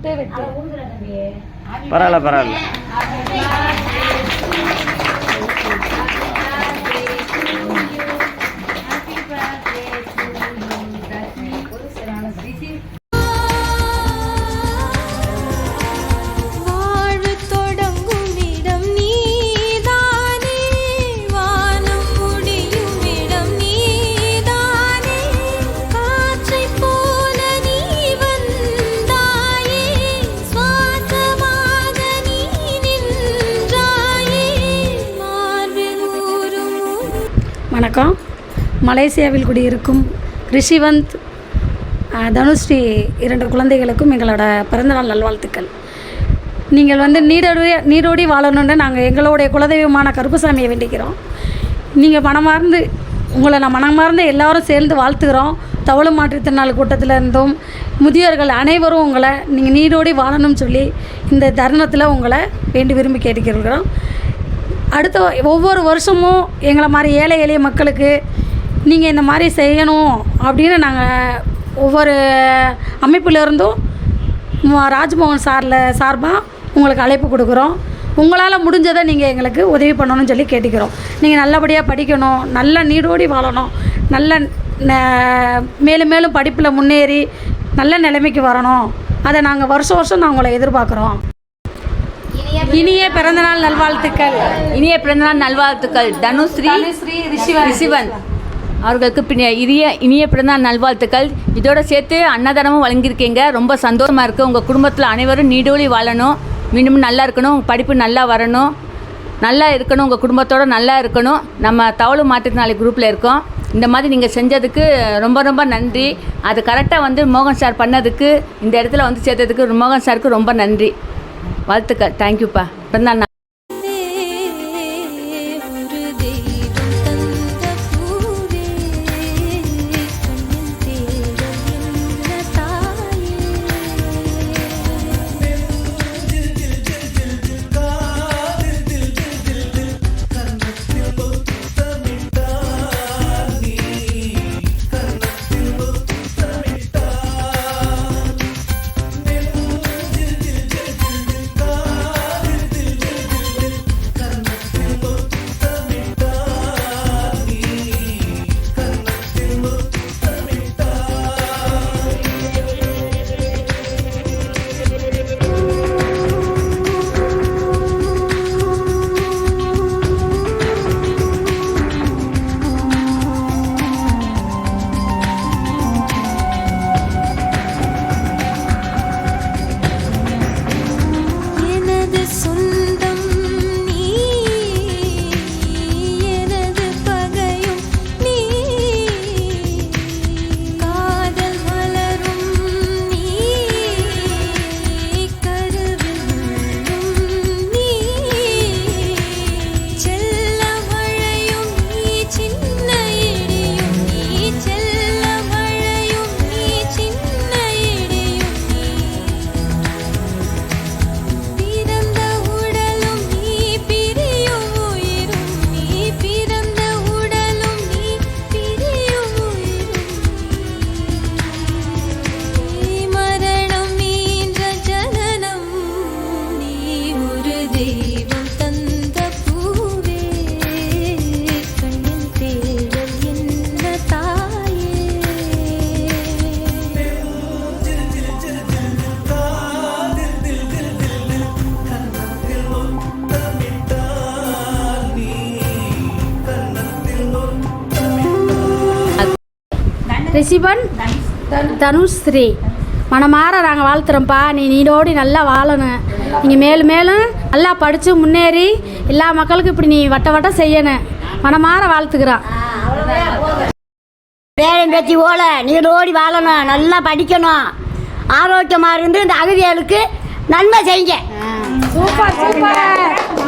விட்டு விட்டு. பரவாயில்ல பரவாயில்ல. மலேசியாவில் குடியிருக்கும் ரிஷிவந்த் தனுஸ்ரீ இரண்டு குழந்தைகளுக்கும் எங்களோட பிறந்தநாள் நல்வாழ்த்துக்கள். நீங்கள் வந்து நீடோடி நீடோடி வாழணுன்னு நாங்கள் எங்களுடைய குலதெய்வமான கருப்புசாமியை வேண்டிக்கிறோம். நீங்கள் மனமார்ந்து உங்களை நான் மனமார்ந்து எல்லாரும் சேர்ந்து வாழ்த்துக்கிறோம் தவள மாற்றுத்திறனாளி கூட்டத்தில் இருந்தும் முதியோர்கள் அனைவரும் உங்களை நீங்கள் நீடோடி வாழணும்னு சொல்லி இந்த தருணத்தில் உங்களை வேண்டி விரும்பி கேட்டுக்கிறோம். அடுத்த ஒவ்வொரு வருஷமும் எங்களை மாதிரி ஏழை எளிய மக்களுக்கு நீங்கள் இந்த மாதிரி செய்யணும் அப்படின்னு நாங்கள் ஒவ்வொரு அமைப்பிலிருந்தும் ராஜ்மோகன் சாரில் சார்பாக உங்களுக்கு அழைப்பு கொடுக்குறோம். உங்களால் முடிஞ்சதை நீங்கள் எங்களுக்கு உதவி பண்ணணும்னு சொல்லி கேட்டுக்கிறோம். நீங்கள் நல்லபடியாக படிக்கணும் நல்ல நீடோடி வாழணும் நல்ல மேலும் மேலும் படிப்பில் முன்னேறி நல்ல நிலைமைக்கு வரணும். அதை நாங்கள் வருஷம் வருஷம் நான் உங்களை எதிர்பார்க்குறோம். இனிய பிறந்தநாள் நல்வாழ்த்துக்கள். இனிய பிறந்தநாள் நல்வாழ்த்துக்கள். தனுஸ்ரீ ரிஷிவன். அவர்களுக்கு பின்ன இனிய இனிய பிறந்தால் நல்வாழ்த்துக்கள். இதோட சேர்த்து அன்னதானமும் வழங்கியிருக்கீங்க. ரொம்ப சந்தோஷமாக இருக்குது உங்கள் குடும்பத்தில் அனைவரும் நீடோழி வாழணும். மீண்டும் நல்லா இருக்கணும். படிப்பு நல்லா வரணும். நல்லா இருக்கணும். உங்கள் குடும்பத்தோட நல்லா இருக்கணும். நம்ம தவளு நாளைக்கு குரூப்பில் இருக்கோம். இந்த மாதிரி நீங்கள் செஞ்சதுக்கு ரொம்ப ரொம்ப நன்றி. அது கரெக்டாக வந்து மோகன் சார் பண்ணதுக்கு இந்த இடத்துல வந்து சேர்த்ததுக்கு மோகன் சாருக்கு ரொம்ப நன்றி. வாழ்த்துக்கள். தேங்க்யூப்பா தான் ரிஷிபன் தனுஸ்ரீ மனமாற நாங்கள் வாழ்த்துறோம்ப்பா நீ நீடோடி நல்லா வாழணும். நீங்கள் மேலும் மேலும் நல்லா படித்து முன்னேறி எல்லா மக்களுக்கும் இப்படி நீ வட்ட வட்டம் செய்யணும். மனமாற வாழ்த்துக்கிறோம். பேரன் பேத்தி ஓல நீரோடி வாழணும். நல்லா படிக்கணும். ஆரோக்கியமாக இருந்து இந்த அகதிகளுக்கு நன்மை செய்யுங்க. Super super.